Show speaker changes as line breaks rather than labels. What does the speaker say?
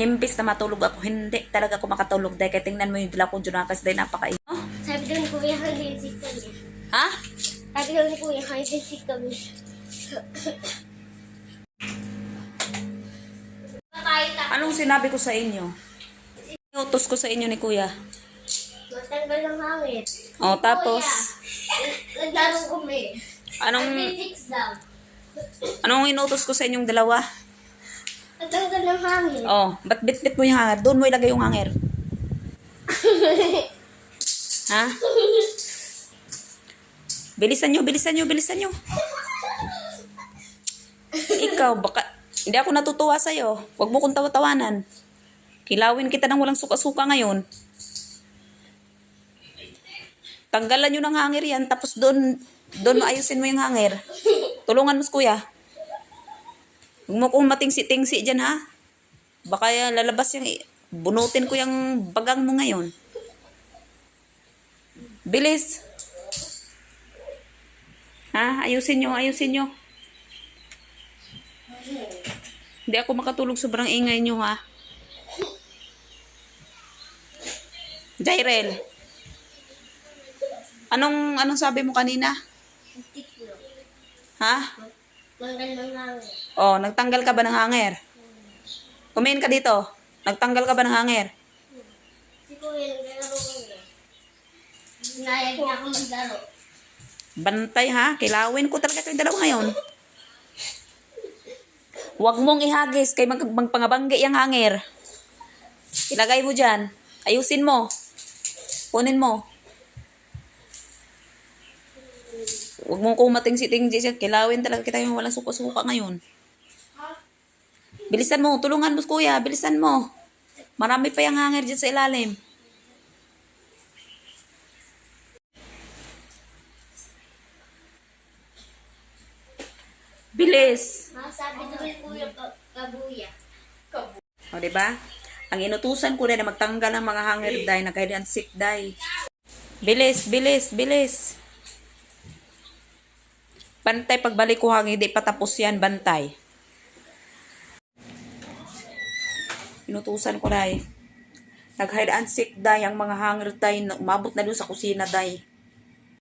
Himbis na matulog ako, hindi talaga ako makatulog dahil kaya tingnan mo yung dila kong junakas dahil napaka oh?
Sabi ni Kuya, sick kami.
Ha?
Sabi ni Kuya, sick kami.
Anong sinabi ko sa inyo? Inutos ko sa inyo ni kuya.
Matanggal ng hangin.
O, tapos,
naglaro kami.
anong, anong inutos ko sa inyong dalawa?
Matanggal ng hangin.
Oh, ba't bit-bit mo yung hanger? Doon mo ilagay yung hanger. ha? Bilisan nyo, bilisan nyo, bilisan nyo. Ikaw, baka, hindi ako natutuwa sa'yo. Huwag mo kong tawa-tawanan. Kilawin kita ng walang suka-suka ngayon. Tanggalan nyo ng hanger yan, tapos doon, doon maayusin mo yung hanger. Tulungan mo, kuya. Huwag mo kong matingsi-tingsi dyan, ha? Baka yan, lalabas yung... Bunutin ko yung bagang mo ngayon. Bilis. Ha? Ayusin nyo, ayusin nyo. Hindi ako makatulog, sobrang ingay nyo, ha? Jairel. Anong, anong sabi mo kanina? Ha?
Tanggal ng hangin.
Oh, nagtanggal ka ba ng hanger? Kumain ka dito. Nagtanggal ka ba ng hanger?
Si Kuya, naglaro kami. Sinayag niya ako maglaro.
Bantay ha, kilawin ko talaga kayong dalawa ngayon. Huwag mong ihagis kay mag magpangabanggi yung hanger. Ilagay mo dyan. Ayusin mo. Kunin mo. Huwag mong kumating si Tingji siya. Kilawin talaga kita yung walang suka-suka ngayon. Bilisan mo. Tulungan mo, kuya. Bilisan mo. Marami pa yung hanger dyan sa ilalim. Bilis.
Masabi daw ni Kuya ka- kabuya.
O, di ba? Ang inutusan ko na na magtanggal ng mga hanger dye na kailan sick dye. Bilis, bilis, bilis. Bantay, pagbalik ko hangin, hindi pa tapos yan, bantay. Inutusan ko eh. Nag-hide and sick dye ang mga hanger na umabot na doon sa kusina dye.